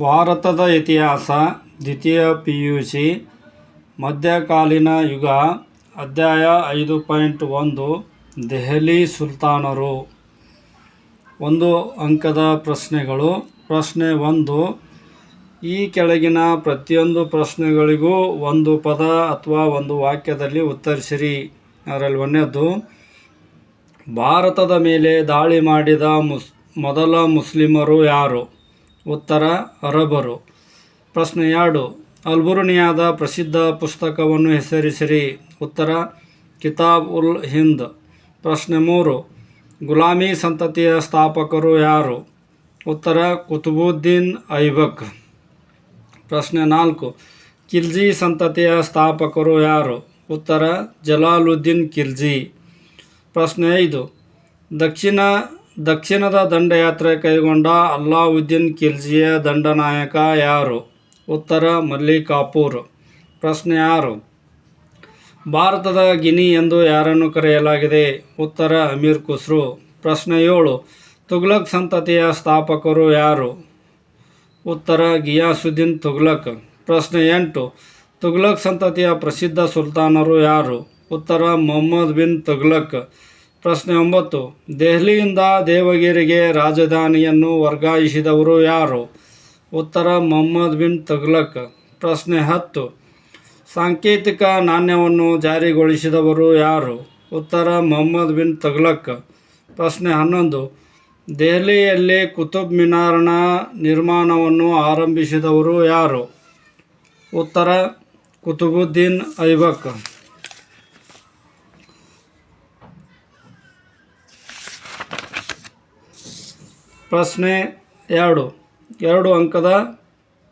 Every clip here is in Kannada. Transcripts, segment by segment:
ಭಾರತದ ಇತಿಹಾಸ, ದ್ವಿತೀಯ ಪಿ ಯು ಸಿ ಮಧ್ಯಕಾಲೀನ ಯುಗ, ಅಧ್ಯಾಯ ಐದು ಪಾಯಿಂಟ್ ಒಂದು, ದೆಹಲಿ ಸುಲ್ತಾನರು. ಒಂದು ಅಂಕದ ಪ್ರಶ್ನೆಗಳು. ಪ್ರಶ್ನೆ ಒಂದು, ಈ ಕೆಳಗಿನ ಪ್ರತಿಯೊಂದು ಪ್ರಶ್ನೆಗಳಿಗೂ ಒಂದು ಪದ ಅಥವಾ ಒಂದು ವಾಕ್ಯದಲ್ಲಿ ಉತ್ತರಿಸಿರಿ. ಅದರಲ್ಲಿ ಒಂದನೇದ್ದು ಭಾರತದ ಮೇಲೆ ದಾಳಿ ಮಾಡಿದ ಮುಸ್, ಮೊದಲ ಮುಸ್ಲಿಮರು ಯಾರು? ಉತ್ತರ, ಅರಬರು. ಪ್ರಶ್ನೆ ಎರಡು. ಅಲ್ಬುರುನಿಯಾದ ಪ್ರಸಿದ್ಧ ಪುಸ್ತಕವನ್ನು ಹೆಸರಿಸಿರಿ. ಉತ್ತರ, ಕಿತಾಬ್ ಉಲ್ ಹಿಂದ್. ಪ್ರಶ್ನೆ ಮೂರು. ಗುಲಾಮಿ ಸಂತತಿಯ ಸ್ಥಾಪಕರು ಯಾರು? ಉತ್ತರ, ಕುತುಬುದ್ದೀನ್ ಐಬಕ್. ಪ್ರಶ್ನೆ ನಾಲ್ಕು. ಕಿಲ್ಜಿ ಸಂತತಿಯ ಸ್ಥಾಪಕರು ಯಾರು? ಉತ್ತರ, ಜಲಾಲುದ್ದೀನ್ ಕಿಲ್ಜಿ. ಪ್ರಶ್ನೆ ಐದು. ದಕ್ಷಿಣ ದಕ್ಷಿಣದ ದಂಡಯಾತ್ರೆ ಕೈಗೊಂಡ ಅಲ್ಲಾವುದ್ದೀನ್ ಖಿಲ್ಜಿಯ ದಂಡನಾಯಕ ಯಾರು? ಉತ್ತರ ಮಲ್ಲಿಕಾಪುರ್ ಪ್ರಶ್ನೆ ಆರು. ಭಾರತದ ಗಿನಿ ಎಂದು ಯಾರನ್ನು ಕರೆಯಲಾಗಿದೆ? ಉತ್ತರ, ಅಮೀರ್ ಖುಸ್ರು. ಪ್ರಶ್ನೆ ಏಳು. ತುಗ್ಲಕ್ ಸಂತತಿಯ ಸ್ಥಾಪಕರು ಯಾರು? ಉತ್ತರ, ಗಿಯಾಸುದ್ದೀನ್ ತುಗ್ಲಕ್ ಪ್ರಶ್ನೆ ಎಂಟು. ತುಗ್ಲಕ್ ಸಂತತಿಯ ಪ್ರಸಿದ್ಧ ಸುಲ್ತಾನರು ಯಾರು? ಉತ್ತರ, ಮೊಹಮ್ಮದ್ ಬಿನ್ ತುಘಲಕ್. ಪ್ರಶ್ನೆ ಒಂಬತ್ತು. ದೆಹಲಿಯಿಂದ ದೇವಗಿರಿಗೆ ರಾಜಧಾನಿಯನ್ನು ವರ್ಗಾಯಿಸಿದವರು ಯಾರು? ಉತ್ತರ ಮೊಹಮ್ಮದ್ ಬಿನ್ ತಗ್ಲಕ್ ಪ್ರಶ್ನೆ ಹತ್ತು. ಸಾಂಕೇತಿಕ ನಾಣ್ಯವನ್ನು ಜಾರಿಗೊಳಿಸಿದವರು ಯಾರು? ಉತ್ತರ ಮೊಹಮ್ಮದ್ ಬಿನ್ ತಗ್ಲಕ್ ಪ್ರಶ್ನೆ ಹನ್ನೊಂದು. ದೆಹಲಿಯಲ್ಲಿ ಕುತುಬ್ ಮಿನಾರ್ನ ನಿರ್ಮಾಣವನ್ನು ಆರಂಭಿಸಿದವರು ಯಾರು? ಉತ್ತರ ಕುತುಬುದ್ದೀನ್ ಐಬಕ್. ಪ್ರಶ್ನೆ ಎರಡು. ಎರಡು ಅಂಕದ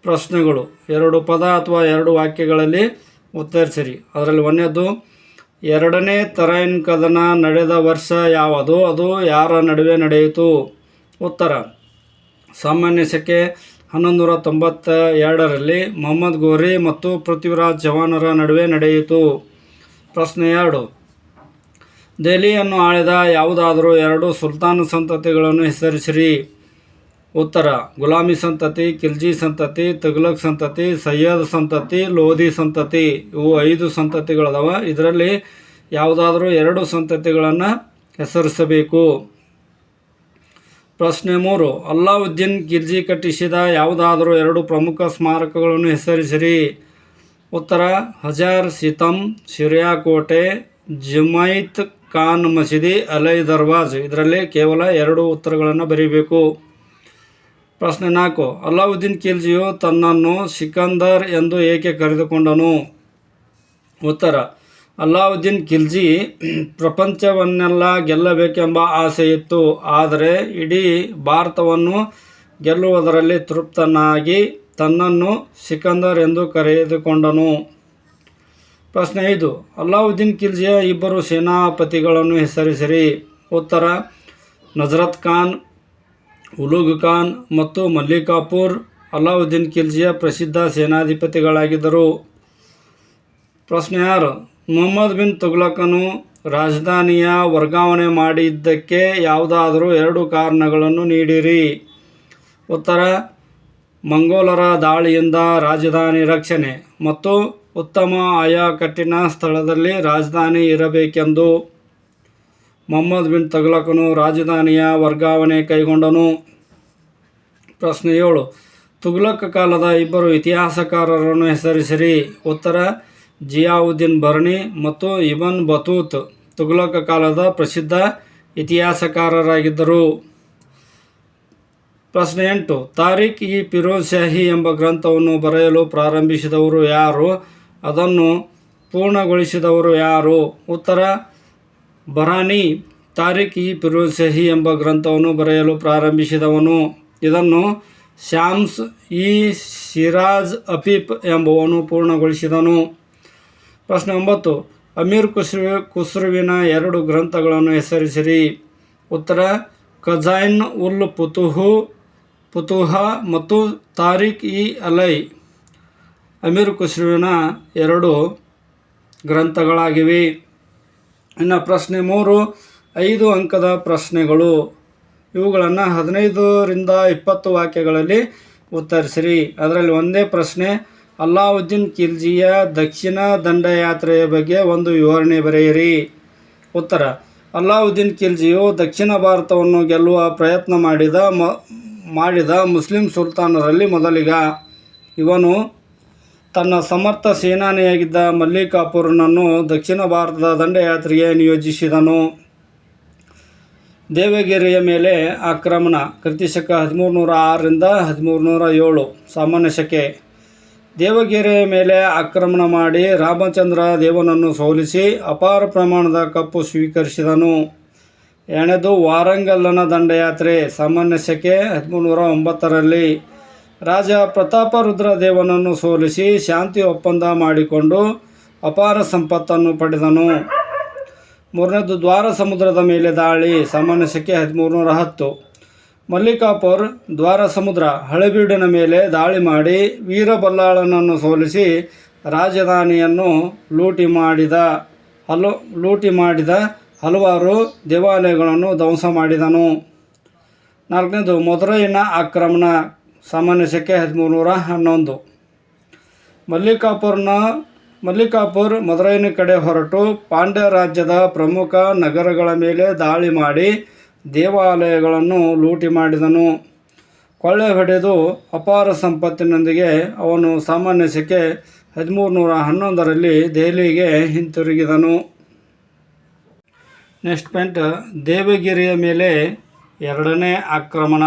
ಪ್ರಶ್ನೆಗಳು. ಎರಡು ಪದ ಅಥವಾ ಎರಡು ವಾಕ್ಯಗಳಲ್ಲಿ ಉತ್ತರಿಸಿರಿ ಅದರಲ್ಲಿ ಒಂದನೇದು, ಎರಡನೇ ತರೈನ್ ಕದನ ನಡೆದ ವರ್ಷ ಯಾವುದು? ಅದು ಯಾರ ನಡುವೆ ನಡೆಯಿತು? ಉತ್ತರ, ಸಾಮಾನ್ಯ ಶಕೆ ಹನ್ನೊಂದು ತೊಂಬತ್ತ ಎರಡರಲ್ಲಿ ಮೊಹಮ್ಮದ್ ಗೋರಿ ಮತ್ತು ಪೃಥ್ವಿರಾಜ್ ಜವಾನರ ನಡುವೆ ನಡೆಯಿತು. ಪ್ರಶ್ನೆ ಎರಡು ದೆಹಲಿಯನ್ನು ಆಳಿದ ಯಾವುದಾದರೂ ಎರಡು ಸುಲ್ತಾನ್ ಸಂತತಿಗಳನ್ನು ಹೆಸರಿಸಿರಿ. ಉತ್ತರ, ಗುಲಾಮಿ ಸಂತತಿ, ಖಿಲ್ಜಿ ಸಂತತಿ ತುಗ್ಲಕ್ ಸಂತತಿ ಸಯ್ಯದ್ ಸಂತತಿ, ಲೋಧಿ ಸಂತತಿ. ಇವು ಐದು ಸಂತತಿಗಳದವ. ಇದರಲ್ಲಿ ಯಾವುದಾದರೂ ಎರಡು ಸಂತತಿಗಳನ್ನು ಹೆಸರಿಸಬೇಕು. ಪ್ರಶ್ನೆ ಮೂರು, ಅಲ್ಲಾವುದ್ದೀನ್ ಖಿಲ್ಜಿ ಕಟ್ಟಿಸಿದ ಯಾವುದಾದರೂ ಎರಡು ಪ್ರಮುಖ ಸ್ಮಾರಕಗಳನ್ನು ಹೆಸರಿಸಿರಿ. ಉತ್ತರ, ಹಜಾರ್, ಸಿತಮ್ ಸಿರಿಯಾಕೋಟೆ ಜುಮೈತ್ ಖಾನ್ ಮಸೀದಿ ಅಲೈ ದರ್ವಾಜ್. ಇದರಲ್ಲಿ ಕೇವಲ ಎರಡು ಉತ್ತರಗಳನ್ನು ಬರೀಬೇಕು. ಪ್ರಶ್ನೆ ನಾಲ್ಕು, ಅಲ್ಲಾವುದ್ದೀನ್ ಖಿಲ್ಜಿಯು ತನ್ನನ್ನು ಸಿಕಂದರ್ ಎಂದು ಏಕೆ ಕರೆದುಕೊಂಡನು? ಉತ್ತರ, ಅಲ್ಲಾವುದ್ದೀನ್ ಖಿಲ್ಜಿ ಪ್ರಪಂಚವನ್ನೆಲ್ಲ ಗೆಲ್ಲಬೇಕೆಂಬ ಆಸೆ ಇತ್ತು ಆದರೆ ಇಡೀ ಭಾರತವನ್ನು ಗೆಲ್ಲುವುದರಲ್ಲಿ ತೃಪ್ತನಾಗಿ ತನ್ನನ್ನು ಸಿಕಂದರ್ ಎಂದು ಕರೆದುಕೊಂಡನು. ಪ್ರಶ್ನೆ ಐದು, ಅಲ್ಲಾವುದ್ದೀನ್ ಖಿಲ್ಜಿಯ ಇಬ್ಬರು ಸೇನಾಪತಿಗಳನ್ನು ಹೆಸರಿಸಿರಿ. ಉತ್ತರ, ನಜರತ್ ಖಾನ್, ಉಲುಗ್ ಖಾನ್ ಮತ್ತು ಮಲ್ಲಿಕಾಪುರ್ ಅಲ್ಲಾವುದ್ದೀನ್ ಖಿಲ್ಜಿಯ ಪ್ರಸಿದ್ಧ ಸೇನಾಧಿಪತಿಗಳಾಗಿದ್ದರು. ಪ್ರಶ್ನೆ ಆರು, ಮೊಹಮ್ಮದ್ ಬಿನ್ ತುಗ್ಲಕನು ರಾಜಧಾನಿಯ ವರ್ಗಾವಣೆ ಮಾಡಿದ್ದಕ್ಕೆ ಯಾವುದಾದರೂ ಎರಡು ಕಾರಣಗಳನ್ನು ನೀಡಿರಿ. ಉತ್ತರ, ಮಂಗೋಲರ ದಾಳಿಯಿಂದ ರಾಜಧಾನಿ ರಕ್ಷಣೆ ಮತ್ತು ಉತ್ತಮ ಆಯಾಕಟ್ಟಿನ ಸ್ಥಳದಲ್ಲಿ ರಾಜಧಾನಿ ಇರಬೇಕೆಂದು ಮೊಹಮ್ಮದ್ ಬಿನ್ ತಗ್ಲಕನು ರಾಜಧಾನಿಯ ವರ್ಗಾವಣೆ ಕೈಗೊಂಡನು. ಪ್ರಶ್ನೆ ಏಳು. ತುಗ್ಲಕ್ ಕಾಲದ ಇಬ್ಬರು ಇತಿಹಾಸಕಾರರನ್ನು ಹೆಸರಿಸಿರಿ. ಉತ್ತರ, ಜಿಯಾವುದ್ದೀನ್ ಬರ್ನಿ ಮತ್ತು ಇಬನ್ ಬತೂತ್ ತುಗ್ಲಕ್ ಕಾಲದ ಪ್ರಸಿದ್ಧ ಇತಿಹಾಸಕಾರರಾಗಿದ್ದರು. ಪ್ರಶ್ನೆ ಎಂಟು. ತಾರಿಕ್ ಇ ಪಿರೋಜ್ ಶಾಹಿ ಎಂಬ ಗ್ರಂಥವನ್ನು ಬರೆಯಲು ಪ್ರಾರಂಭಿಸಿದವರು ಯಾರು? ಅದನ್ನು ಪೂರ್ಣಗೊಳಿಸಿದವರು ಯಾರು? ಉತ್ತರ, ಬರಾನಿ ತಾರಿಕ್ ಇ. ಫಿರೋಜ್ ಎಂಬ ಗ್ರಂಥವನ್ನು ಬರೆಯಲು ಪ್ರಾರಂಭಿಸಿದವನು. ಇದನ್ನು ಶ್ಯಾಮ್ಸ್ ಇ. ಸಿರಾಜ್ ಅಫೀಫ್ ಎಂಬುವನು ಪೂರ್ಣಗೊಳಿಸಿದನು. ಪ್ರಶ್ನೆ ಒಂಬತ್ತು. ಅಮೀರ್ ಖುಸ್ರು, ಖುಸ್ರುವಿನ ಎರಡು ಗ್ರಂಥಗಳನ್ನು ಹೆಸರಿಸಿರಿ. ಉತ್ತರ ಕಜೈನ್ ಉಲ್ ಪುತುಹು, ಪುತುಹ ಮತ್ತು ತಾರಿಕ್ ಇ. ಅಲೈ. ಅಮೀರ್ ಖುಷ್ರುವಿನ ಎರಡು ಗ್ರಂಥಗಳಾಗಿವೆ. ಇನ್ನು ಪ್ರಶ್ನೆ ಮೂರು, ಐದು ಅಂಕದ ಪ್ರಶ್ನೆಗಳು. ಇವುಗಳನ್ನು ಹದಿನೈದರಿಂದ ಇಪ್ಪತ್ತು ವಾಕ್ಯಗಳಲ್ಲಿ ಉತ್ತರಿಸಿರಿ. ಅದರಲ್ಲಿ ಒಂದೇ ಪ್ರಶ್ನೆ, ಅಲ್ಲಾವುದ್ದೀನ್ ಖಿಲ್ಜಿಯ ದಕ್ಷಿಣ ದಂಡಯಾತ್ರೆಯ ಬಗ್ಗೆ ಒಂದು ವಿವರಣೆ ಬರೆಯಿರಿ. ಉತ್ತರ, ಅಲ್ಲಾವುದ್ದೀನ್ ಖಿಲ್ಜಿಯು ದಕ್ಷಿಣ ಭಾರತವನ್ನು ಗೆಲ್ಲುವ ಪ್ರಯತ್ನ ಮಾಡಿದ ಮ, ಮಾಡಿದ ಮುಸ್ಲಿಂ ಸುಲ್ತಾನರಲ್ಲಿ ಮೊದಲಿಗ. ಇವನು ತನ್ನ ಸಮರ್ಥ ಸೇನಾನಿಯಾಗಿದ್ದ ಮಲ್ಲಿಕಾಪುರನನ್ನು ದಕ್ಷಿಣ ಭಾರತದ ದಂಡಯಾತ್ರೆಗೆ ನಿಯೋಜಿಸಿದನು. ದೇವಗಿರಿಯ ಮೇಲೆ ಆಕ್ರಮಣ, ಕೃತಿಶಕ ಹದಿಮೂರು ನೂರ ಆರರಿಂದ ಹದಿಮೂರು ನೂರ ಏಳು, ಸಾಮಾನ್ಯ ಶಕೆ. ದೇವಗಿರಿಯ ಮೇಲೆ ಆಕ್ರಮಣ ಮಾಡಿ ರಾಮಚಂದ್ರ ದೇವನನ್ನು ಸೋಲಿಸಿ ಅಪಾರ ಪ್ರಮಾಣದ ಕಪ್ಪು ಸ್ವೀಕರಿಸಿದನು. ಎರಡನೇದು ವಾರಂಗಲ್ಲನ ದಂಡಯಾತ್ರೆ, ಸಾಮಾನ್ಯ ಶಕೆ ಹದಿಮೂರು ನೂರ ಒಂಬತ್ತರಲ್ಲಿ. ರಾಜ ಪ್ರತಾಪರುದ್ರ ದೇವನನ್ನು ಸೋಲಿಸಿ ಶಾಂತಿ ಒಪ್ಪಂದ ಮಾಡಿಕೊಂಡು ಅಪಾರ ಸಂಪತ್ತನ್ನು ಪಡೆದನು. ಮೂರನೇದು ದ್ವಾರ ಸಮುದ್ರದ ಮೇಲೆ ದಾಳಿ ಸಾಮಾನ್ಯ ಸಂಖ್ಯೆ ಹದಿಮೂರು ನೂರ ಹತ್ತು. ಮಲ್ಲಿಕಾಪುರ್ ದ್ವಾರ ಸಮುದ್ರ, ಹಳೆಬೀಡಿನ ಮೇಲೆ ದಾಳಿ ಮಾಡಿ ವೀರಬಲ್ಲಾಳನನ್ನು ಸೋಲಿಸಿ ರಾಜಧಾನಿಯನ್ನು ಲೂಟಿ ಮಾಡಿದ ಹಲ, ಲೂಟಿ ಮಾಡಿದ ಹಲವಾರು ದೇವಾಲಯಗಳನ್ನು ಧ್ವಂಸ ಮಾಡಿದನು. ನಾಲ್ಕನೇದು ಮಧುರೈನ ಆಕ್ರಮಣ ಸಾಮಾನ್ಯ ಸಂಖ್ಯೆ ಹದಿಮೂರು ನೂರ ಹನ್ನೊಂದು. ಮಲ್ಲಿಕಾಪುರ್ನ, ಮಲ್ಲಿಕಾಪುರ್ ಮದುರೈನ ಕಡೆ ಹೊರಟು ಪಾಂಡ್ಯ ರಾಜ್ಯದ ಪ್ರಮುಖ ನಗರಗಳ ಮೇಲೆ ದಾಳಿ ಮಾಡಿ ದೇವಾಲಯಗಳನ್ನು ಲೂಟಿ ಮಾಡಿದನು. ಕೊಳ್ಳೆ ಹೊಡೆದು ಅಪಾರ ಸಂಪತ್ತಿನೊಂದಿಗೆ ಅವನು ಸಾಮಾನ್ಯ ಸಂಖ್ಯೆ ಹದಿಮೂರು ನೂರ ಹನ್ನೊಂದರಲ್ಲಿ ದೆಹಲಿಗೆ ಹಿಂತಿರುಗಿದನು. ನೆಕ್ಸ್ಟ್ ಪಾಯಿಂಟ್, ದೇವಗಿರಿಯ ಮೇಲೆ ಎರಡನೇ ಆಕ್ರಮಣ.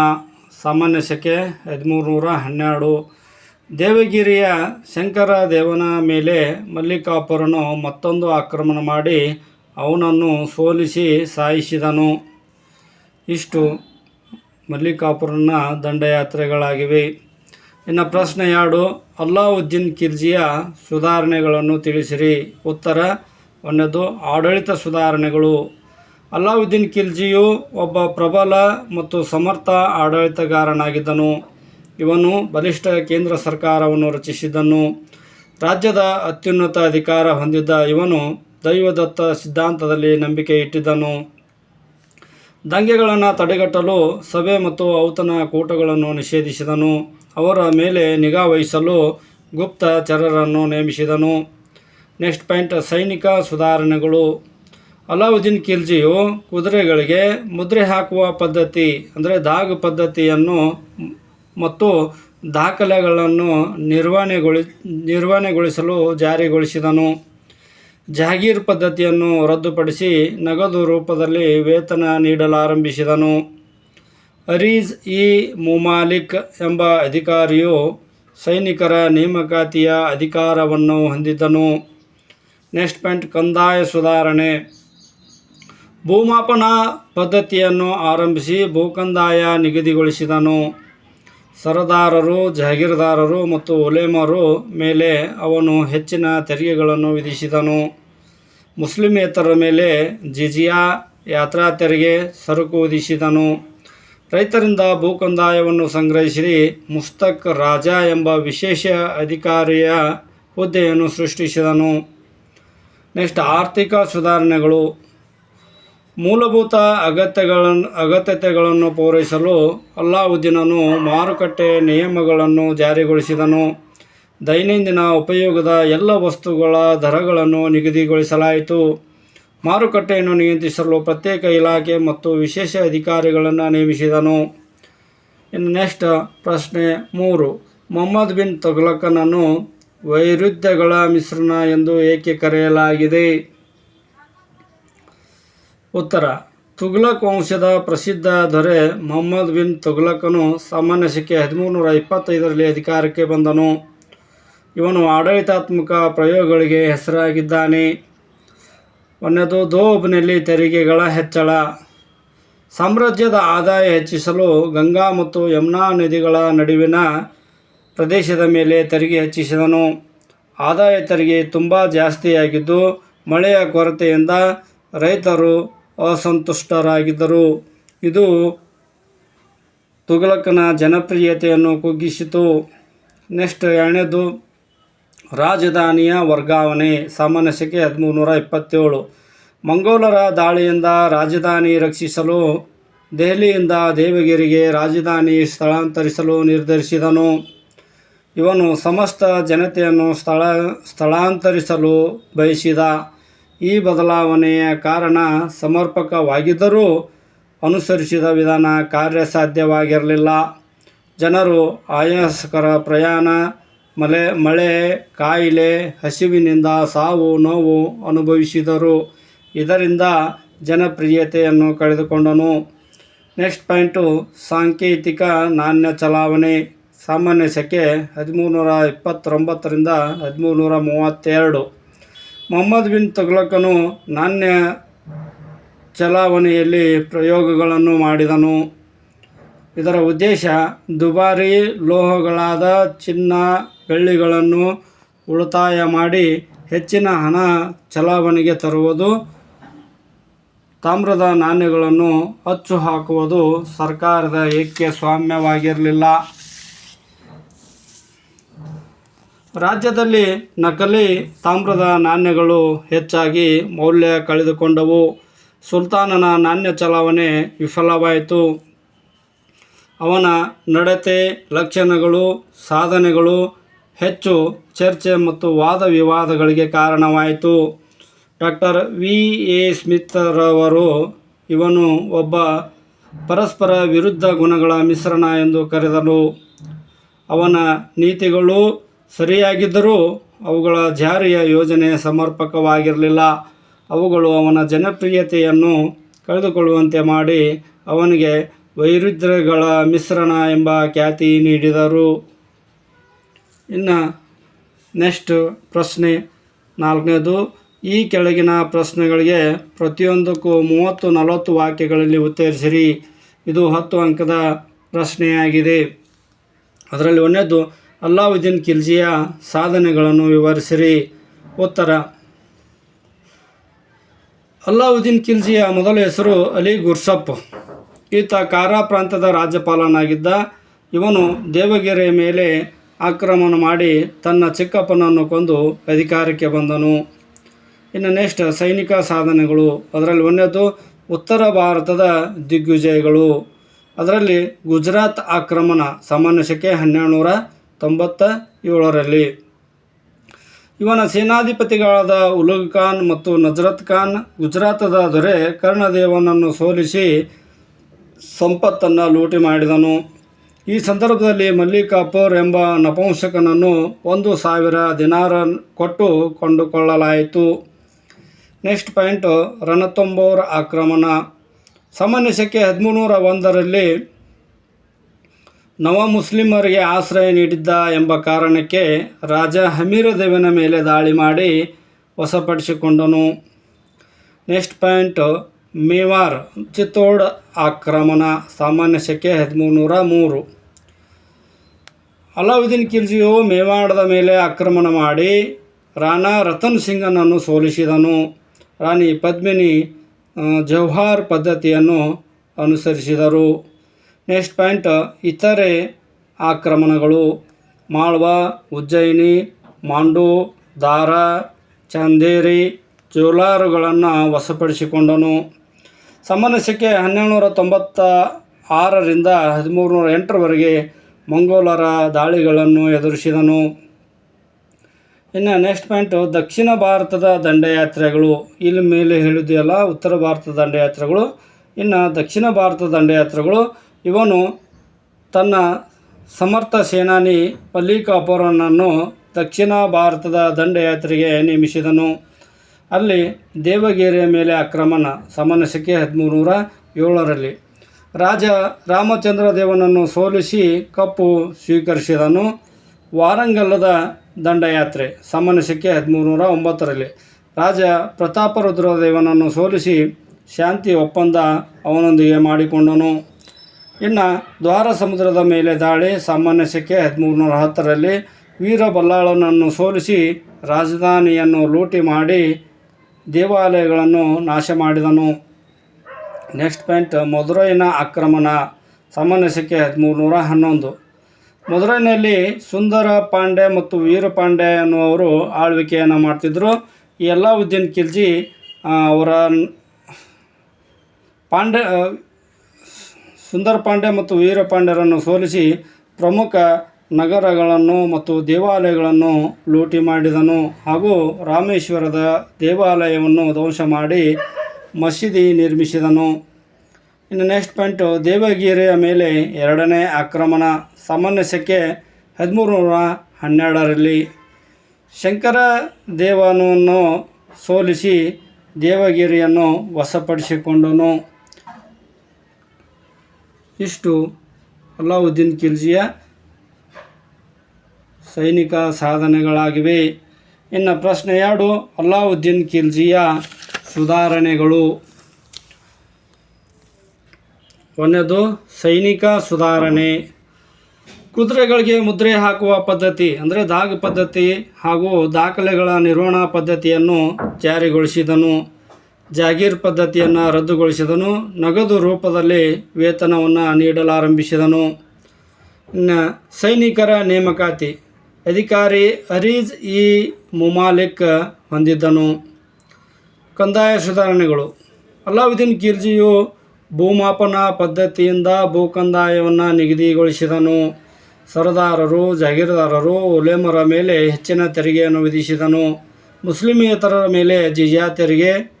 ಸಾಮಾನ್ಯ ಶಕೆ ಹದಿಮೂರು ನೂರ ಹನ್ನೆರಡು. ದೇವಗಿರಿಯ ಶಂಕರ ದೇವನ ಮೇಲೆ ಮಲ್ಲಿಕಾಪುರನು ಮತ್ತೊಂದು ಆಕ್ರಮಣ ಮಾಡಿ ಅವನನ್ನು ಸೋಲಿಸಿ ಸಾಯಿಸಿದನು. ಇಷ್ಟು ಮಲ್ಲಿಕಾಪುರನ ದಂಡಯಾತ್ರೆಗಳಾಗಿವೆ. ಇನ್ನು ಪ್ರಶ್ನೆ ಎರಡು ಅಲ್ಲಾವುದ್ದೀನ್ ಖಿಲ್ಜಿಯ ಸುಧಾರಣೆಗಳನ್ನು ತಿಳಿಸಿರಿ. ಉತ್ತರ ಒಂದನೇದು ಆಡಳಿತ ಸುಧಾರಣೆಗಳು. ಅಲ್ಲಾವುದ್ದೀನ್ ಖಿಲ್ಜಿಯು ಒಬ್ಬ ಪ್ರಬಲ ಮತ್ತು ಸಮರ್ಥ ಆಡಳಿತಗಾರನಾಗಿದ್ದನು. ಇವನು ಬಲಿಷ್ಠ ಕೇಂದ್ರ ಸರ್ಕಾರವನ್ನು ರಚಿಸಿದನು ರಾಜ್ಯದ ಅತ್ಯುನ್ನತ ಅಧಿಕಾರ ಹೊಂದಿದ್ದ ಇವನು ದೈವದತ್ತ ಸಿದ್ಧಾಂತದಲ್ಲಿ ನಂಬಿಕೆ ಇಟ್ಟಿದ್ದನು. ದಂಗೆಗಳನ್ನು ತಡೆಗಟ್ಟಲು ಸಭೆ ಮತ್ತು ಔತಣ ಕೂಟಗಳನ್ನು ನಿಷೇಧಿಸಿದನು. ಅವರ ಮೇಲೆ ನಿಗಾ ವಹಿಸಲು ಗುಪ್ತಚರರನ್ನು ನೇಮಿಸಿದನು. ನೆಕ್ಸ್ಟ್ ಪಾಯಿಂಟ್, ಸೈನಿಕ ಸುಧಾರಣೆಗಳು. ಅಲಾವುದ್ದೀನ್ ಖಿಲ್ಜಿಯು ಕುದುರೆಗಳಿಗೆ ಮುದ್ರೆ ಹಾಕುವ ಪದ್ಧತಿ, ಅಂದರೆ ದಾಗ್ ಪದ್ಧತಿಯನ್ನು ಮತ್ತು ದಾಖಲೆಗಳನ್ನು ನಿರ್ವಹಣೆಗೊಳಿ, ನಿರ್ವಹಣೆಗೊಳಿಸಲು ಜಾರಿಗೊಳಿಸಿದನು. ಜಾಗೀರ್ ಪದ್ಧತಿಯನ್ನು ರದ್ದುಪಡಿಸಿ ನಗದು ರೂಪದಲ್ಲಿ ವೇತನ ನೀಡಲಾರಂಭಿಸಿದನು. ಅರೀಜ್ ಇ ಮುಮಾಲಿಕ್ ಎಂಬ ಅಧಿಕಾರಿಯು ಸೈನಿಕರ ನೇಮಕಾತಿಯ ಅಧಿಕಾರವನ್ನು ಹೊಂದಿದ್ದನು. ನೆಕ್ಸ್ಟ್ ಪಾಯಿಂಟ್ ಕಂದಾಯ ಸುಧಾರಣೆ ಭೂಮಾಪನ ಪದ್ಧತಿಯನ್ನು ಆರಂಭಿಸಿ ಭೂಕಂದಾಯ ನಿಗದಿಗೊಳಿಸಿದನು. ಸರದಾರರು ಜಾಗೀರ್ದಾರರು ಮತ್ತು ಒಲೇಮರು ಮೇಲೆ ಅವನು ಹೆಚ್ಚಿನ ತೆರಿಗೆಗಳನ್ನು ವಿಧಿಸಿದನು. ಮುಸ್ಲಿಮೇತರ ಮೇಲೆ ಜಿಜಿಯಾ ಯಾತ್ರಾ ತೆರಿಗೆ ಸರಕು ವಿಧಿಸಿದನು. ರೈತರಿಂದ ಭೂಕಂದಾಯವನ್ನು ಸಂಗ್ರಹಿಸಿ ಮುಸ್ತಕ್ ರಾಜ ಎಂಬ ವಿಶೇಷ ಅಧಿಕಾರಿಯ ಹುದ್ದೆಯನ್ನು ಸೃಷ್ಟಿಸಿದನು. ನೆಕ್ಸ್ಟ್ ಆರ್ಥಿಕ ಸುಧಾರಣೆಗಳು. ಮೂಲಭೂತ ಅಗತ್ಯಗಳನ್ನು ಅಗತ್ಯತೆಗಳನ್ನು ಪೂರೈಸಲು ಅಲ್ಲಾವುದ್ದೀನನು ಮಾರುಕಟ್ಟೆ ನಿಯಮಗಳನ್ನು ಜಾರಿಗೊಳಿಸಿದನು. ದೈನಂದಿನ ಉಪಯೋಗದ ಎಲ್ಲ ವಸ್ತುಗಳ ದರಗಳನ್ನು ನಿಗದಿಗೊಳಿಸಲಾಯಿತು. ಮಾರುಕಟ್ಟೆಯನ್ನು ನಿಯಂತ್ರಿಸಲು ಪ್ರತ್ಯೇಕ ಇಲಾಖೆ ಮತ್ತು ವಿಶೇಷ ಅಧಿಕಾರಿಗಳನ್ನು ನೇಮಿಸಿದನು. ಇನ್ನು ನೆಕ್ಸ್ಟ್ ಪ್ರಶ್ನೆ ಮೂರು. ಮೊಹಮ್ಮದ್ ಬಿನ್ ತುಘಲಕನನ್ನು ವೈರುಧ್ಯಗಳ ಮಿಶ್ರಣ ಎಂದು ಏಕೆ ಕರೆಯಲಾಗಿದೆ? ಉತ್ತರ. ತುಘಲಕ್ ವಂಶದ ಪ್ರಸಿದ್ಧ ದೊರೆ ಮೊಹಮ್ಮದ್ ಬಿನ್ ತುಘಲಕನು ಸಾಮಾನ್ಯ ಶಕೆ ಹದಿಮೂರು ನೂರ ಇಪ್ಪತ್ತೈದರಲ್ಲಿ ಅಧಿಕಾರಕ್ಕೆ ಬಂದನು. ಇವನು ಆಡಳಿತಾತ್ಮಕ ಪ್ರಯೋಗಗಳಿಗೆ ಹೆಸರಾಗಿದ್ದಾನೆ. ಒಂದನೇದು, ದೋಬ್ನಲ್ಲಿ ತೆರಿಗೆಗಳ ಹೆಚ್ಚಳ. ಸಾಮ್ರಾಜ್ಯದ ಆದಾಯ ಹೆಚ್ಚಿಸಲು ಗಂಗಾ ಮತ್ತು ಯಮುನಾ ನದಿಗಳ ನಡುವಿನ ಪ್ರದೇಶದ ಮೇಲೆ ತೆರಿಗೆ ಹೆಚ್ಚಿಸಿದನು. ಆದಾಯ ತೆರಿಗೆ ತುಂಬ ಜಾಸ್ತಿಯಾಗಿದ್ದು, ಮಳೆಯ ಕೊರತೆಯಿಂದ ರೈತರು ಅಸಂತುಷ್ಟರಾಗಿದ್ದರು. ಇದು ತುಘಲಕನ ಜನಪ್ರಿಯತೆಯನ್ನು ಕುಗ್ಗಿಸಿತು. ನೆಕ್ಸ್ಟ್ ಎರಡನೇದು, ರಾಜಧಾನಿಯ ವರ್ಗಾವಣೆ ಸಾಮಾನ್ಯ ಶಕೆ ಹದಿಮೂರು ನೂರ ಇಪ್ಪತ್ತೇಳು. ಮಂಗೋಲರ ದಾಳಿಯಿಂದ ರಾಜಧಾನಿ ರಕ್ಷಿಸಲು, ದೆಹಲಿಯಿಂದ ದೇವಗಿರಿಗೆ ರಾಜಧಾನಿ ಸ್ಥಳಾಂತರಿಸಲು ನಿರ್ಧರಿಸಿದನು. ಇವನು ಸಮಸ್ತ ಜನತೆಯನ್ನು ಸ್ಥಳ, ಸ್ಥಳಾಂತರಿಸಲು ಬಯಸಿದ. ಈ ಬದಲಾವಣೆಯ ಕಾರಣ ಸಮರ್ಪಕವಾಗಿದ್ದರೂ ಅನುಸರಿಸಿದ ವಿಧಾನ ಕಾರ್ಯಸಾಧ್ಯವಾಗಿರಲಿಲ್ಲ. ಜನರು ಆಯಾಸಕರ ಪ್ರಯಾಣ ಮಳೆ ಮಳೆ, ಕಾಯಿಲೆ, ಹಸಿವಿನಿಂದ ಸಾವು, ನೋವು ಅನುಭವಿಸಿದರು. ಇದರಿಂದ ಜನಪ್ರಿಯತೆಯನ್ನು ಕಳೆದುಕೊಂಡನು. ನೆಕ್ಸ್ಟ್ ಪಾಯಿಂಟು, ಸಾಂಕೇತಿಕ ನಾಣ್ಯ ಚಲಾವಣೆ. ಸಾಮಾನ್ಯ ಸೆಕೆ ಹದಿಮೂರು ನೂರ ಇಪ್ಪತ್ತೊಂಬತ್ತರಿಂದ ಹದಿಮೂರು ನೂರ ಮೂವತ್ತೆರಡು. ಮೊಹಮ್ಮದ್ ಬಿನ್ ತುಗ್ಲಕನು ನಾಣ್ಯ ಚಲಾವಣೆಯಲ್ಲಿ ಪ್ರಯೋಗಗಳನ್ನು ಮಾಡಿದನು. ಇದರ ಉದ್ದೇಶ ದುಬಾರಿ ಲೋಹಗಳಾದ ಚಿನ್ನ ಬೆಳ್ಳಿಗಳನ್ನು ಉಳಿತಾಯ ಮಾಡಿ ಹೆಚ್ಚಿನ ಹಣ ಚಲಾವಣೆಗೆ ತರುವುದು, ತಾಮ್ರದ ನಾಣ್ಯಗಳನ್ನು ಅಚ್ಚು ಹಾಕುವುದು ಸರ್ಕಾರದ ಏಕೆ ಸ್ವಾಮ್ಯವಾಗಿರಲಿಲ್ಲ? ರಾಜ್ಯದಲ್ಲಿ ನಕಲಿ ತಾಮ್ರದ ನಾಣ್ಯಗಳು ಹೆಚ್ಚಾಗಿ ಮೌಲ್ಯ ಕಳೆದುಕೊಂಡವು. ಸುಲ್ತಾನನ ನಾಣ್ಯ ಚಲಾವಣೆ ವಿಫಲವಾಯಿತು. ಅವನ ನಡತೆ, ಲಕ್ಷಣಗಳು, ಸಾಧನೆಗಳು ಹೆಚ್ಚು ಚರ್ಚೆ ಮತ್ತು ವಾದ ವಿವಾದಗಳಿಗೆ ಕಾರಣವಾಯಿತು. Doctor V. ಎ. ಸ್ಮಿತ್ರವರು ಇವನು ಒಬ್ಬ ಪರಸ್ಪರ ವಿರುದ್ಧ ಗುಣಗಳ ಮಿಶ್ರಣ ಎಂದು ಕರೆದರು. ಅವನ ನೀತಿಗಳು ಸರಿಯಾಗಿದ್ದರೂ ಅವುಗಳ ಜಾರಿಯ ಯೋಜನೆ ಸಮರ್ಪಕವಾಗಿರಲಿಲ್ಲ. ಅವುಗಳು ಅವನ ಜನಪ್ರಿಯತೆಯನ್ನು ಕಳೆದುಕೊಳ್ಳುವಂತೆ ಮಾಡಿ ಅವನಿಗೆ ವೈರುಧ್ಯಗಳ ಮಿಶ್ರಣ ಎಂಬ ಖ್ಯಾತಿ ನೀಡಿದರು. ಇನ್ನು ನೆಕ್ಸ್ಟ್ ಪ್ರಶ್ನೆ. ನಾಲ್ಕನೇದು, ಈ ಕೆಳಗಿನ ಪ್ರಶ್ನೆಗಳಿಗೆ ಪ್ರತಿಯೊಂದಕ್ಕೂ ಮೂವತ್ತು ನಲವತ್ತು ವಾಕ್ಯಗಳಲ್ಲಿ ಉತ್ತರಿಸಿರಿ. ಇದು ಹತ್ತು ಅಂಕದ ಪ್ರಶ್ನೆಯಾಗಿದೆ. ಅದರಲ್ಲಿ ಒಂದನೇದು ಅಲ್ಲಾವುದ್ದೀನ್ ಖಿಲ್ಜಿಯ ಸಾಧನೆಗಳನ್ನು ವಿವರಿಸಿರಿ. ಉತ್ತರ. ಅಲ್ಲಾವುದ್ದೀನ್ ಖಿಲ್ಜಿಯ ಮೊದಲ ಹೆಸರು ಅಲಿ ಗುರ್ಸಪ್. ಈತ ಕಾರಾ ಪ್ರಾಂತದ ರಾಜ್ಯಪಾಲನಾಗಿದ್ದ. ಇವನು ದೇವಗಿರಿಯ ಮೇಲೆ ಆಕ್ರಮಣ ಮಾಡಿ ತನ್ನ ಚಿಕ್ಕಪ್ಪನನ್ನು ಕೊಂದು ಅಧಿಕಾರಕ್ಕೆ ಬಂದನು. ಇನ್ನು ನೆಕ್ಸ್ಟ್ ಸೈನಿಕ ಸಾಧನೆಗಳು. ಅದರಲ್ಲಿ ಒಂದನೇದು ಉತ್ತರ ಭಾರತದ ದಿಗ್ವಿಜಯಗಳು. ಅದರಲ್ಲಿ ಗುಜರಾತ್ ಆಕ್ರಮಣ, ಸಾಮಾನ್ಯ ಶಕೆ ಹನ್ನೆರಡು ನೂರ ತೊಂಬತ್ತ ಏಳರಲ್ಲಿ. ಇವನ ಸೇನಾಧಿಪತಿಗಳಾದ ಉಲುಗ್ ಖಾನ್ ಮತ್ತು ನಜರತ್ ಖಾನ್ ಗುಜರಾತದ ದೊರೆ ಕರ್ಣದೇವನನ್ನು ಸೋಲಿಸಿ ಸಂಪತ್ತನ್ನು ಲೂಟಿ ಮಾಡಿದನು. ಈ ಸಂದರ್ಭದಲ್ಲಿ ಮಲ್ಲಿಕಾಪುರ್ ಎಂಬ ನಪುಂಸಕನನ್ನು ಒಂದು ಸಾವಿರ ದಿನಾರ ಕೊಟ್ಟು ಕೊಂಡುಕೊಳ್ಳಲಾಯಿತು. ನೆಕ್ಸ್ಟ್ ಪಾಯಿಂಟು, ರಣತುಂಬೋರ್ ಆಕ್ರಮಣ. ಸಾಮಾನ್ಯ ಶಕೆ ಹದಿಮೂರು ನೂರ ಒಂದರಲ್ಲಿ ನವ ಮುಸ್ಲಿಮರಿಗೆ ಆಶ್ರಯ ನೀಡಿದ್ದ ಎಂಬ ಕಾರಣಕ್ಕೆ ರಾಜ ಹಮೀರದೇವನ ಮೇಲೆ ದಾಳಿ ಮಾಡಿ ವಶಪಡಿಸಿಕೊಂಡನು. ನೆಕ್ಸ್ಟ್ ಪಾಯಿಂಟ್, ಮೇವಾರ್, ಚಿತ್ತೋಡ್ ಆಕ್ರಮಣ, ಸಾಮಾನ್ಯ ಶಕೆ ಹದಿಮೂರು ಮೂರು. ಅಲಾವುದ್ದೀನ್ ಖಿಲ್ಜಿಯು ಮೇವಾಡದ ಮೇಲೆ ಆಕ್ರಮಣ ಮಾಡಿ ರಾಣಾ ರತನ್ ಸಿಂಗನನ್ನು ಸೋಲಿಸಿದನು. ರಾಣಿ ಪದ್ಮಿನಿ ಜೌಹಾರ್ ಪದ್ಧತಿಯನ್ನು ಅನುಸರಿಸಿದರು. ನೆಕ್ಸ್ಟ್ ಪಾಯಿಂಟ್, ಇತರೆ ಆಕ್ರಮಣಗಳು, ಮಾಳ್ವಾ, ಉಜ್ಜಯಿನಿ, ಮಾಂಡು, ದಾರ, ಚಂದೇರಿ, ಜೋಲಾರುಗಳನ್ನು ವಶಪಡಿಸಿಕೊಂಡನು. ಸಮನಸಕ್ಕೆ ಹನ್ನೆರಡುನೂರ ಹನ್ನೆರಡು ನೂರ ತೊಂಬತ್ತ ಆರರಿಂದ ಹದಿಮೂರು ನೂರ ಎಂಟರವರೆಗೆ ಮಂಗೋಲರ ದಾಳಿಗಳನ್ನು ಎದುರಿಸಿದನು. ಇನ್ನು ನೆಕ್ಸ್ಟ್ ಪಾಯಿಂಟು, ದಕ್ಷಿಣ ಭಾರತದ ದಂಡಯಾತ್ರೆಗಳು. ಇಲ್ಲಿ ಮೇಲೆ ಹೇಳಿದೆಯಲ್ಲ, ಉತ್ತರ ಭಾರತದ ದಂಡಯಾತ್ರೆಗಳು. ಇನ್ನು ದಕ್ಷಿಣ ಭಾರತದ ದಂಡಯಾತ್ರೆಗಳು ಇವನು ತನ್ನ ಸಮರ್ಥ ಸೇನಾನಿ ಪಲ್ಲಿಕಾಪುರನನ್ನು ದಕ್ಷಿಣ ಭಾರತದ ದಂಡಯಾತ್ರೆಗೆ ನೇಮಿಸಿದನು. ಅಲ್ಲಿ ದೇವಗಿರಿಯ ಮೇಲೆ ಆಕ್ರಮಣ, ಸಮನಸಕ್ಕೆ ಹದಿಮೂರು ನೂರ ಏಳರಲ್ಲಿ. ರಾಜ ರಾಮಚಂದ್ರ ದೇವನನ್ನು ಸೋಲಿಸಿ ಕಪ್ಪು ಸ್ವೀಕರಿಸಿದನು. ವಾರಂಗಲ್ಲದ ದಂಡಯಾತ್ರೆ, ಸಮನಸಕ್ಕೆ ಹದಿಮೂರು ನೂರ ಒಂಬತ್ತರಲ್ಲಿ. ರಾಜ ಪ್ರತಾಪರುದ್ರ ದೇವನನ್ನು ಸೋಲಿಸಿ ಶಾಂತಿ ಒಪ್ಪಂದ ಅವನೊಂದಿಗೆ ಮಾಡಿಕೊಂಡನು. ಇನ್ನು ದ್ವಾರ ಸಮುದ್ರದ ಮೇಲೆ ದಾಳಿ ಸಾಮಾನ್ಯ ಸೆಕೆ ಹದಿಮೂರು ನೂರ ಹತ್ತರಲ್ಲಿ ವೀರಬಲ್ಲಾಳನನ್ನು ಸೋಲಿಸಿ ರಾಜಧಾನಿಯನ್ನು ಲೂಟಿ ಮಾಡಿ ದೇವಾಲಯಗಳನ್ನು ನಾಶ ಮಾಡಿದನು. ನೆಕ್ಸ್ಟ್ ಪಾಯಿಂಟ್ ಮಧುರೈನ ಆಕ್ರಮಣ ಸಾಮಾನ್ಯ ಸೆಕೆ ಹದಿಮೂರು ನೂರ ಹನ್ನೊಂದು ಮಧುರೈನಲ್ಲಿ ಸುಂದರ ಪಾಂಡೆ ಮತ್ತು ವೀರ ಪಾಂಡೆ ಅನ್ನುವರು ಆಳ್ವಿಕೆಯನ್ನು ಮಾಡ್ತಿದ್ದರು ಈ ಉದ್ದಿನ ಖಿಲ್ಜಿ ಆ, ಅವರ ಪಾಂಡೆ ಸುಂದರ ಪಾಂಡೆ ಮತ್ತು ವೀರ ಪಾಂಡ್ಯರನ್ನು ಸೋಲಿಸಿ ಪ್ರಮುಖ ನಗರಗಳನ್ನು ಮತ್ತು ದೇವಾಲಯಗಳನ್ನು ಲೂಟಿ ಮಾಡಿದನು. ಹಾಗೂ ರಾಮೇಶ್ವರದ ದೇವಾಲಯವನ್ನು ಧ್ವಂಸ ಮಾಡಿ ಮಸೀದಿ ನಿರ್ಮಿಸಿದನು. ಇನ್ನು ನೆಕ್ಸ್ಟ್ ಪಾಯಿಂಟು ದೇವಗಿರಿಯ ಮೇಲೆ ಎರಡನೇ ಆಕ್ರಮಣ. ಸಾಮಾನ್ಯ ಶಕೆ ಹದಿಮೂರು ನೂರ ಹನ್ನೆರಡರಲ್ಲಿ ಶಂಕರ ದೇವನನ್ನು ಸೋಲಿಸಿ ದೇವಗಿರಿಯನ್ನು ವಶಪಡಿಸಿಕೊಂಡನು. ಇಷ್ಟು ಅಲ್ಲಾವುದ್ದೀನ್ ಖಿಲ್ಜಿಯ ಸೈನಿಕ ಸಾಧನೆಗಳಾಗಿವೆ. ಇನ್ನು ಪ್ರಶ್ನೆ ಎರಡು, ಅಲ್ಲಾವುದ್ದೀನ್ ಖಿಲ್ಜಿಯ ಸುಧಾರಣೆಗಳು. ಒಂದನೇದು, ಸೈನಿಕ ಸುಧಾರಣೆ. ಕುದುರೆಗಳಿಗೆ ಮುದ್ರೆ ಹಾಕುವ ಪದ್ಧತಿ, ಅಂದರೆ ದಾಗ್ ಪದ್ಧತಿ ಹಾಗೂ ದಾಖಲೆಗಳ ನಿರ್ವಹಣಾ ಪದ್ಧತಿಯನ್ನು ಜಾರಿಗೊಳಿಸಿದನು. ಜಾಗೀರ್ ಪದ್ಧತಿಯನ್ನು ರದ್ದುಗೊಳಿಸಿದನು. ನಗದು ರೂಪದಲ್ಲಿ ವೇತನವನ್ನು ನೀಡಲಾರಂಭಿಸಿದನು. ಸೈನಿಕರ ನೇಮಕಾತಿ. ಅಧಿಕಾರಿ ಅರೀಜ್ ಇ. ಮುಮಾಲಿಕ್ ಹೊಂದಿದ್ದನು. ಕಂದಾಯ ಸುಧಾರಣೆಗಳು. ಅಲ್ಲಾವುದ್ದೀನ್ ಕಿರ್ಜಿಯು ಭೂಮಾಪನ ಪದ್ಧತಿಯಿಂದ ಭೂಕಂದಾಯವನ್ನು ನಿಗದಿಗೊಳಿಸಿದನು. ಸರದಾರರು, ಜಾಗೀರ್ದಾರರು, ಉಲೇಮರ ಮೇಲೆ ಹೆಚ್ಚಿನ ತೆರಿಗೆಯನ್ನು ವಿಧಿಸಿದನು. ಮುಸ್ಲಿಮೇತರರ ಮೇಲೆ ಜಿಜಾ ತೆರಿಗೆ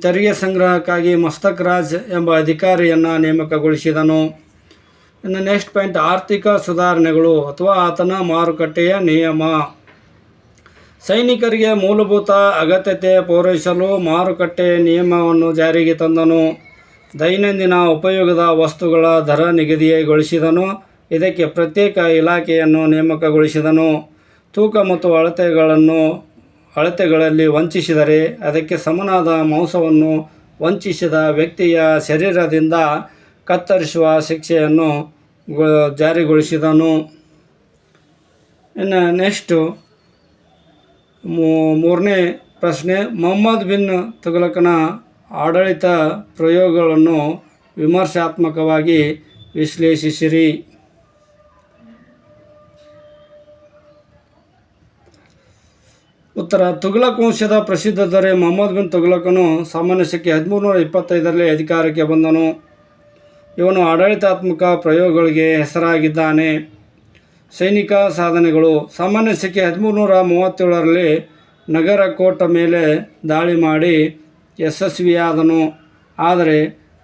ತೆರಿಗೆ ಸಂಗ್ರಹಕ್ಕಾಗಿ ಮಸ್ತಕ್ ರಾಜ್ ಎಂಬ ಅಧಿಕಾರಿಯನ್ನು ನೇಮಕಗೊಳಿಸಿದನು. ಇನ್ನು ನೆಕ್ಸ್ಟ್ ಪಾಯಿಂಟ್, ಆರ್ಥಿಕ ಸುಧಾರಣೆಗಳು ಅಥವಾ ಆತನ ಮಾರುಕಟ್ಟೆಯ ನಿಯಮ. ಸೈನಿಕರಿಗೆ ಮೂಲಭೂತ ಅಗತ್ಯತೆ ಪೂರೈಸಲು ಮಾರುಕಟ್ಟೆ ನಿಯಮವನ್ನು ಜಾರಿಗೆ ತಂದನು. ದೈನಂದಿನ ಉಪಯೋಗದ ವಸ್ತುಗಳ ದರ ನಿಗದಿಗೊಳಿಸಿದನು. ಇದಕ್ಕೆ ಪ್ರತ್ಯೇಕ ಇಲಾಖೆಯನ್ನು ನೇಮಕಗೊಳಿಸಿದನು. ತೂಕ ಮತ್ತು ಅಳತೆಗಳನ್ನು ಅಳತೆಗಳಲ್ಲಿ ವಂಚಿಸಿದರೆ ಅದಕ್ಕೆ ಸಮನಾದ ಮಾಂಸವನ್ನು ವಂಚಿಸಿದ ವ್ಯಕ್ತಿಯ ಶರೀರದಿಂದ ಕತ್ತರಿಸುವ ಶಿಕ್ಷೆಯನ್ನು ಜಾರಿಗೊಳಿಸಿದನು. ಇನ್ನು ನೆಕ್ಸ್ಟು ಮೂರನೇ ಪ್ರಶ್ನೆ, ಮೊಹಮ್ಮದ್ ಬಿನ್ ತುಗಲಕನ ಆಡಳಿತ ಪ್ರಯೋಗಗಳನ್ನು ವಿಮರ್ಶಾತ್ಮಕವಾಗಿ ವಿಶ್ಲೇಷಿಸಿರಿ. ಉತ್ತರ, ತುಘಲಕ್ ವಂಶದ ಪ್ರಸಿದ್ಧ ದೊರೆ ಮೊಹಮ್ಮದ್ ಬಿನ್ ತುಘಲಕನು ಸಾಮಾನ್ಯ ಶಕೆ ಹದಿಮೂರು ನೂರ ಇಪ್ಪತ್ತೈದರಲ್ಲಿ ಅಧಿಕಾರಕ್ಕೆ ಬಂದನು. ಇವನು ಆಡಳಿತಾತ್ಮಕ ಪ್ರಯೋಗಗಳಿಗೆ ಹೆಸರಾಗಿದ್ದಾನೆ. ಸೈನಿಕ ಸಾಧನೆಗಳು ಸಾಮಾನ್ಯ ಶಕೆ ಹದಿಮೂರು ನೂರ ಮೂವತ್ತೇಳರಲ್ಲಿ ನಗರ ಕೋಟ ಮೇಲೆ ದಾಳಿ ಮಾಡಿ ಯಶಸ್ವಿಯಾದನು. ಆದರೆ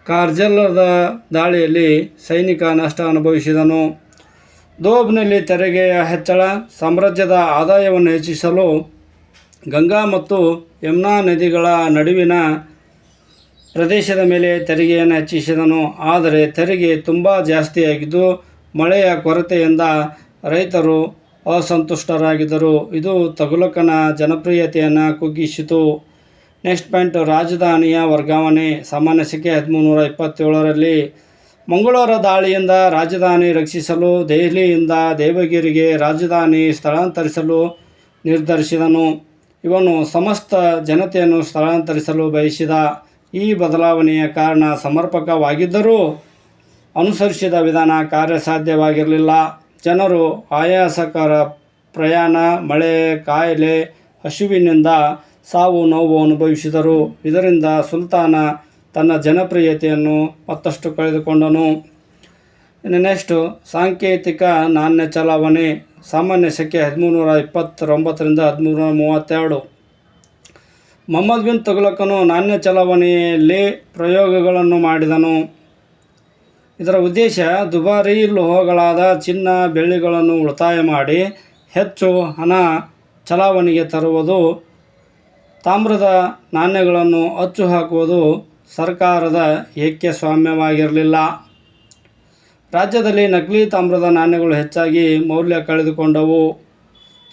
ಕಾರ್ಜಲ್ಲದ ದಾಳಿಯಲ್ಲಿ ಸೈನಿಕ ನಷ್ಟ ಅನುಭವಿಸಿದನು. ದೋಬ್ನಲ್ಲಿ ತೆರಿಗೆಯ ಹೆಚ್ಚಳ, ಸಾಮ್ರಾಜ್ಯದ ಆದಾಯವನ್ನು ಹೆಚ್ಚಿಸಲು ಗಂಗಾ ಮತ್ತು ಯಮುನಾ ನದಿಗಳ ನಡುವಿನ ಪ್ರದೇಶದ ಮೇಲೆ ತೆರಿಗೆಯನ್ನು ಹೆಚ್ಚಿಸಿದನು. ಆದರೆ ತೆರಿಗೆ ತುಂಬ ಜಾಸ್ತಿಯಾಗಿದ್ದು ಮಳೆಯ ಕೊರತೆಯಿಂದ ರೈತರು ಅಸಂತುಷ್ಟರಾಗಿದ್ದರು. ಇದು ತಗುಲಕನ ಜನಪ್ರಿಯತೆಯನ್ನು ಕುಗ್ಗಿಸಿತು. ನೆಕ್ಸ್ಟ್ ಪಾಯಿಂಟ್, ರಾಜಧಾನಿಯ ವರ್ಗಾವಣೆ. ಸಾಮಾನ್ಯ ಸಂಖ್ಯೆ ಹದಿಮೂರು ನೂರ ಇಪ್ಪತ್ತೇಳರಲ್ಲಿ ಮಂಗಳೂರ ದಾಳಿಯಿಂದ ರಾಜಧಾನಿ ರಕ್ಷಿಸಲು, ದೆಹಲಿಯಿಂದ ದೇವಗಿರಿಗೆ ರಾಜಧಾನಿ ಸ್ಥಳಾಂತರಿಸಲು ನಿರ್ಧರಿಸಿದನು. ಇವನು ಸಮಸ್ತ ಜನತೆಯನ್ನು ಸ್ಥಳಾಂತರಿಸಲು ಬಯಸಿದ ಈ ಬದಲಾವಣೆಯ ಕಾರಣ ಸಮರ್ಪಕವಾಗಿದ್ದರೂ ಅನುಸರಿಸಿದ ವಿಧಾನ ಕಾರ್ಯಸಾಧ್ಯವಾಗಿರಲಿಲ್ಲ. ಜನರು ಆಯಾಸಕರ ಪ್ರಯಾಣ, ಮಳೆ, ಕಾಯಿಲೆ, ಹಸುವಿನಿಂದ ಸಾವು, ನೋವು ಅನುಭವಿಸಿದರು. ಇದರಿಂದ ಸುಲ್ತಾನ ತನ್ನ ಜನಪ್ರಿಯತೆಯನ್ನು ಮತ್ತಷ್ಟು ಕಳೆದುಕೊಂಡನು. ಇನ್ನು ನೆಕ್ಸ್ಟು ಸಾಂಕೇತಿಕ ನಾಣ್ಯ ಚಲಾವಣೆ, ಸಾಮಾನ್ಯ ಶಕೆ ಹದಿಮೂರು ನೂರ ಇಪ್ಪತ್ತೊಂಬತ್ತರಿಂದ ಹದಿಮೂರು ನೂರ ಮೂವತ್ತೆರಡು. ಮೊಹಮ್ಮದ್ ಬಿನ್ ತುಗಲಕನು ನಾಣ್ಯ ಚಲಾವಣೆಯಲ್ಲಿ ಪ್ರಯೋಗಗಳನ್ನು ಮಾಡಿದನು. ಇದರ ಉದ್ದೇಶ ದುಬಾರಿ ಲೋಹಗಳಾದ ಚಿನ್ನ ಬೆಳ್ಳಿಗಳನ್ನು ಉಳಿತಾಯ ಮಾಡಿ ಹೆಚ್ಚು ಹಣ ಚಲಾವಣೆಗೆ ತರುವುದು, ತಾಮ್ರದ ನಾಣ್ಯಗಳನ್ನು ಅಚ್ಚು ಹಾಕುವುದು ಸರ್ಕಾರದ ಏಕ್ಯಸ್ವಾಮ್ಯವಾಗಿರಲಿಲ್ಲ. ರಾಜ್ಯದಲ್ಲಿ ನಕಲಿ ತಾಮ್ರದ ನಾಣ್ಯಗಳು ಹೆಚ್ಚಾಗಿ ಮೌಲ್ಯ ಕಳೆದುಕೊಂಡವು.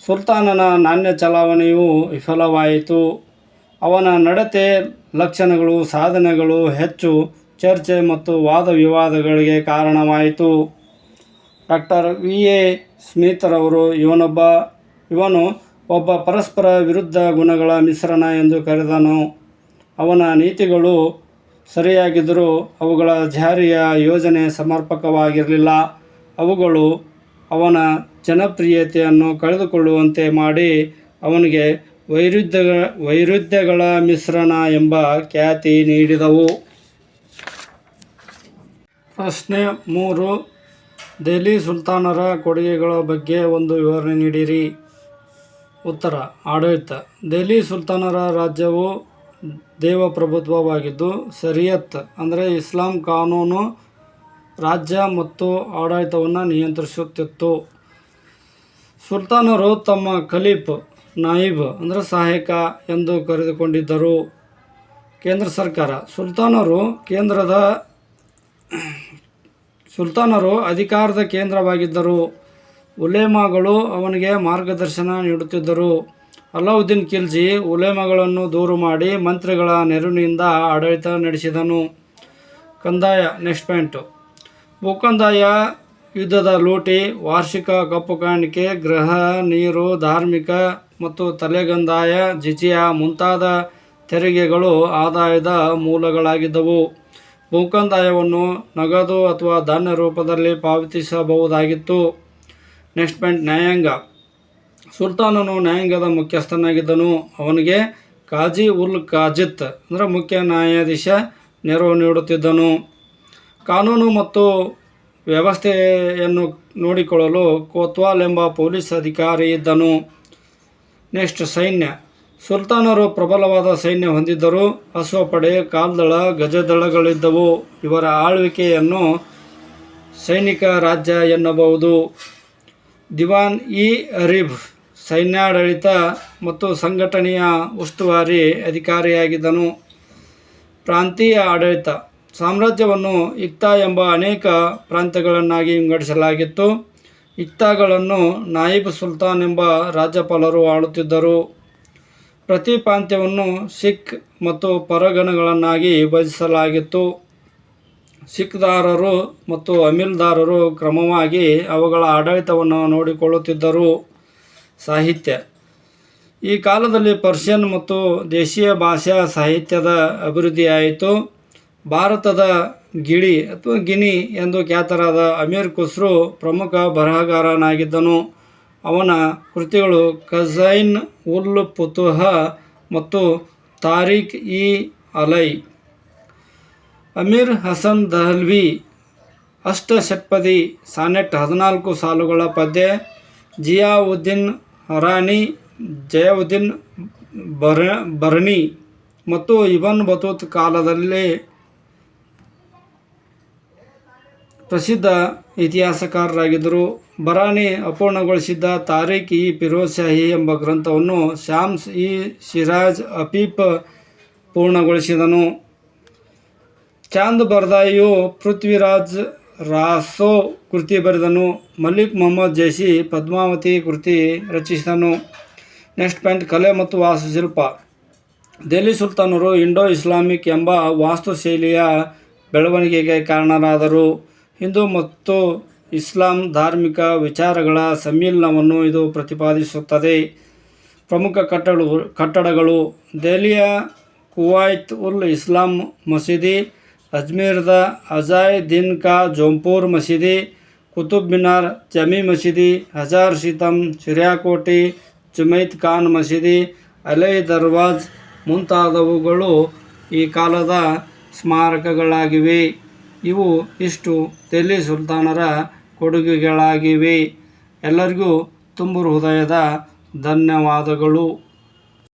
ಸುಲ್ತಾನನ ನಾಣ್ಯ ಚಲಾವಣೆಯು ವಿಫಲವಾಯಿತು. ಅವನ ನಡತೆ, ಲಕ್ಷಣಗಳು, ಸಾಧನೆಗಳು ಹೆಚ್ಚು ಚರ್ಚೆ ಮತ್ತು ವಾದ ವಿವಾದಗಳಿಗೆ ಕಾರಣವಾಯಿತು. Doctor V. ಎ. ಸ್ಮಿತ್ರವರು ಇವನೊಬ್ಬ, ಇವನು ಒಬ್ಬ ಪರಸ್ಪರ ವಿರುದ್ಧ ಗುಣಗಳ ಮಿಶ್ರಣ ಎಂದು ಕರೆದನು. ಅವನ ನೀತಿಗಳು ಸರಿಯಾಗಿದ್ದರೂ ಅವುಗಳ ಜಾರಿಯ ಯೋಜನೆ ಸಮರ್ಪಕವಾಗಿರಲಿಲ್ಲ. ಅವುಗಳು ಅವನ ಜನಪ್ರಿಯತೆಯನ್ನು ಕಳೆದುಕೊಳ್ಳುವಂತೆ ಮಾಡಿ ಅವನಿಗೆ ವೈರುಧ್ಯ ವೈರುಧ್ಯಗಳ ಮಿಶ್ರಣ ಎಂಬ ಖ್ಯಾತಿ ನೀಡಿದವು. ಪ್ರಶ್ನೆ ಮೂರು, ದೆಹಲಿ ಸುಲ್ತಾನರ ಕೊಡುಗೆಗಳ ಬಗ್ಗೆ ಒಂದು ವಿವರಣೆ ನೀಡಿರಿ. ಉತ್ತರ, ಆಡಳಿತ. ದೆಹಲಿ ಸುಲ್ತಾನರ ರಾಜ್ಯವು ದೇವಪ್ರಭುತ್ವವಾಗಿದ್ದು ಸರಿಯತ್ ಅಂದರೆ ಇಸ್ಲಾಂ ಕಾನೂನು, ರಾಜ್ಯ ಮತ್ತು ಆಡಳಿತವನ್ನು ನಿಯಂತ್ರಿಸುತ್ತಿತ್ತು. ಸುಲ್ತಾನರು ತಮ್ಮ ಖಲೀಫ್ ನಾಯಿಬ್ ಅಂದರೆ ಸಹಾಯಕ ಎಂದು ಕರೆದುಕೊಂಡಿದ್ದರು. ಕೇಂದ್ರ ಸರ್ಕಾರ, ಸುಲ್ತಾನರು ಕೇಂದ್ರದ ಸುಲ್ತಾನರು ಅಧಿಕಾರದ ಕೇಂದ್ರವಾಗಿದ್ದರು. ಉಲೇಮಾಗಳು ಅವನಿಗೆ ಮಾರ್ಗದರ್ಶನ ನೀಡುತ್ತಿದ್ದರು. ಅಲಾವುದ್ದೀನ್ ಖಿಲ್ಜಿ ಉಲೇಮಗಳನ್ನು ದೂರು ಮಾಡಿ ಮಂತ್ರಿಗಳ ನೆರವಿನಿಂದ ಆಡಳಿತ ನಡೆಸಿದನು. ಕಂದಾಯ, ನೆಕ್ಸ್ಟ್ ಪಾಯಿಂಟು. ಭೂಕಂದಾಯ ಯುದ್ಧದ ಲೂಟಿ, ವಾರ್ಷಿಕ ಕಪ್ಪು ಕಾಣಿಕೆ, ಗೃಹ, ನೀರು, ಧಾರ್ಮಿಕ ಮತ್ತು ತಲೆಗಂದಾಯ, ಜಿಜಿಯ ಮುಂತಾದ ತೆರಿಗೆಗಳು ಆದಾಯದ ಮೂಲಗಳಾಗಿದ್ದವು. ಭೂಕಂದಾಯವನ್ನು ನಗದು ಅಥವಾ ಧಾನ್ಯ ರೂಪದಲ್ಲಿ ಪಾವತಿಸಬಹುದಾಗಿತ್ತು. ನೆಕ್ಸ್ಟ್ ಪಾಯಿಂಟ್, ನ್ಯಾಯಾಂಗ. ಸುಲ್ತಾನನು ನ್ಯಾಯಾಂಗದ ಮುಖ್ಯಸ್ಥನಾಗಿದ್ದನು. ಅವನಿಗೆ ಕಾಜಿ ಉಲ್ ಕಾಜಿತ್, ಅಂದರೆ ಮುಖ್ಯ ನ್ಯಾಯಾಧೀಶ, ನೆರವು ನೀಡುತ್ತಿದ್ದನು. ಕಾನೂನು ಮತ್ತು ವ್ಯವಸ್ಥೆಯನ್ನು ನೋಡಿಕೊಳ್ಳಲು ಕೋತ್ವಾಲ್ ಎಂಬ ಪೊಲೀಸ್ ಅಧಿಕಾರಿ ಇದ್ದನು. ನೆಕ್ಸ್ಟ್ ಸೈನ್ಯ. ಸುಲ್ತಾನರು ಪ್ರಬಲವಾದ ಸೈನ್ಯ ಹೊಂದಿದ್ದರು. ಅಶ್ವಪಡೆ ಕಾಲ್ದಳ, ಗಜದಳಗಳಿದ್ದವು. ಇವರ ಆಳ್ವಿಕೆಯನ್ನು ಸೈನಿಕ ರಾಜ್ಯ ಎನ್ನಬಹುದು. ದಿವಾನ್ ಇ ಅರೀಬ್ ಸೈನ್ಯಾಡಳಿತ ಮತ್ತು ಸಂಘಟನೆಯ ಉಸ್ತುವಾರಿ ಅಧಿಕಾರಿಯಾಗಿದ್ದನು. ಪ್ರಾಂತೀಯ ಆಡಳಿತ. ಸಾಮ್ರಾಜ್ಯವನ್ನು ಇಕ್ತಾ ಎಂಬ ಅನೇಕ ಪ್ರಾಂತ್ಯಗಳನ್ನಾಗಿ ವಿಂಗಡಿಸಲಾಗಿತ್ತು. ಇಕ್ತಾಗಳನ್ನು ನಾಯಿಬ್ ಸುಲ್ತಾನ್ ಎಂಬ ರಾಜ್ಯಪಾಲರು ಆಳುತ್ತಿದ್ದರು. ಪ್ರತಿ ಪ್ರಾಂತ್ಯವನ್ನು ಸಿಖ್ ಮತ್ತು ಪರಗಣಗಳನ್ನಾಗಿ ವಿಭಜಿಸಲಾಗಿತ್ತು. ಸಿಖ್ದಾರರು ಮತ್ತು ಅಮೀಲ್ದಾರರು ಕ್ರಮವಾಗಿ ಅವುಗಳ ಆಡಳಿತವನ್ನು ನೋಡಿಕೊಳ್ಳುತ್ತಿದ್ದರು. ಸಾಹಿತ್ಯ. ಈ ಕಾಲದಲ್ಲಿ ಪರ್ಷಿಯನ್ ಮತ್ತು ದೇಶೀಯ ಭಾಷಾ ಸಾಹಿತ್ಯದ ಅಭಿವೃದ್ಧಿಯಾಯಿತು. ಭಾರತದ ಗಿಳಿ ಅಥವಾ ಗಿನಿ ಎಂದು ಖ್ಯಾತರಾದ ಅಮೀರ್ ಖುಸ್ರು ಪ್ರಮುಖ ಬರಹಗಾರನಾಗಿದ್ದನು. ಅವನ ಕೃತಿಗಳು ಕಝೈನ್ ಉಲ್ ಪುತುಹ ಮತ್ತು ತಾರಿಕ್ ಇ ಅಲೈ. ಅಮೀರ್ ಹಸನ್ ದಹಲ್ವಿ ಅಷ್ಟಷಟ್ಪದಿ ಸಾನೆಟ್ ಹದಿನಾಲ್ಕು ಸಾಲುಗಳ ಪದ್ಯ, ಜಿಯಾವುದ್ದೀನ್ ಹರಾನಿ ಜಯವುದ್ದೀನ್ ಬರ ಬರ್ನಿ ಮತ್ತು ಇಬನ್ ಬತೂತ್ ಕಾಲದಲ್ಲಿ ಪ್ರಸಿದ್ಧ ಇತಿಹಾಸಕಾರರಾಗಿದ್ದರು. ಬರಾನಿ ಅಪೂರ್ಣಗೊಳಿಸಿದ್ದ ತಾರೀಖ್ ಇ ಫಿರೋಜ್ ಶಾಹಿ ಎಂಬ ಗ್ರಂಥವನ್ನು ಶ್ಯಾಮ್ಸ್ ಇ ಶಿರಾಜ್ ಅಫೀಫ್ ಪೂರ್ಣಗೊಳಿಸಿದನು. ಚಾಂದ್ ಬರ್ದಾಯಿಯು ಪೃಥ್ವಿರಾಜ್ ರಾಸೋ ಕೃತಿ ಬರೆದನು ಮಲ್ಲಿಕ್ ಮೊಹಮ್ಮದ್ ಜೈಸಿ ಪದ್ಮಾವತಿ ಕೃತಿ ರಚಿಸಿದನು. ನೆಕ್ಸ್ಟ್ ಪಾಯಿಂಟ್, ಕಲೆ ಮತ್ತು ವಾಸ್ತುಶಿಲ್ಪ ದೆಹಲಿ ಸುಲ್ತಾನರು ಇಂಡೋ ಇಸ್ಲಾಮಿಕ್ ಎಂಬ ವಾಸ್ತುಶೈಲಿಯ ಬೆಳವಣಿಗೆಗೆ ಕಾರಣರಾದರು. ಹಿಂದೂ ಮತ್ತು ಇಸ್ಲಾಂ ಧಾರ್ಮಿಕ ವಿಚಾರಗಳ ಸಮ್ಮಿಲನವನ್ನು ಇದು ಪ್ರತಿಪಾದಿಸುತ್ತದೆ. ಪ್ರಮುಖ ಕಟ್ಟಡಗಳು ಕಟ್ಟಡಗಳು ದೆಹಲಿಯ ಕುವೈತ್ ಉಲ್ ಇಸ್ಲಾಂ ಮಸೀದಿ ಅಜ್ಮೀರ್ದ ಅಜಾಯ್ ದಿನ್ ಕಾ ಜೋಂಪುರ್ ಮಸೀದಿ, ಕುತುಬ್ ಮಿನಾರ್ ಜಮಿ ಮಸೀದಿ, ಹಜಾರ್ ಸಿತಮ್ ಚಿರ್ಯಾಕೋಟಿ ಜುಮೈತ್ ಖಾನ್ ಮಸೀದಿ, ಅಲೈ ದರ್ವಾಜ್ ಮುಂತಾದವುಗಳು ಈ ಕಾಲದ ಸ್ಮಾರಕಗಳಾಗಿವೆ. ಇವು ಇಷ್ಟು ದೆಹಲಿ ಸುಲ್ತಾನರ ಕೊಡುಗೆಗಳಾಗಿವೆ. ಎಲ್ಲರಿಗೂ ತುಂಬು ಹೃದಯದ ಧನ್ಯವಾದಗಳು.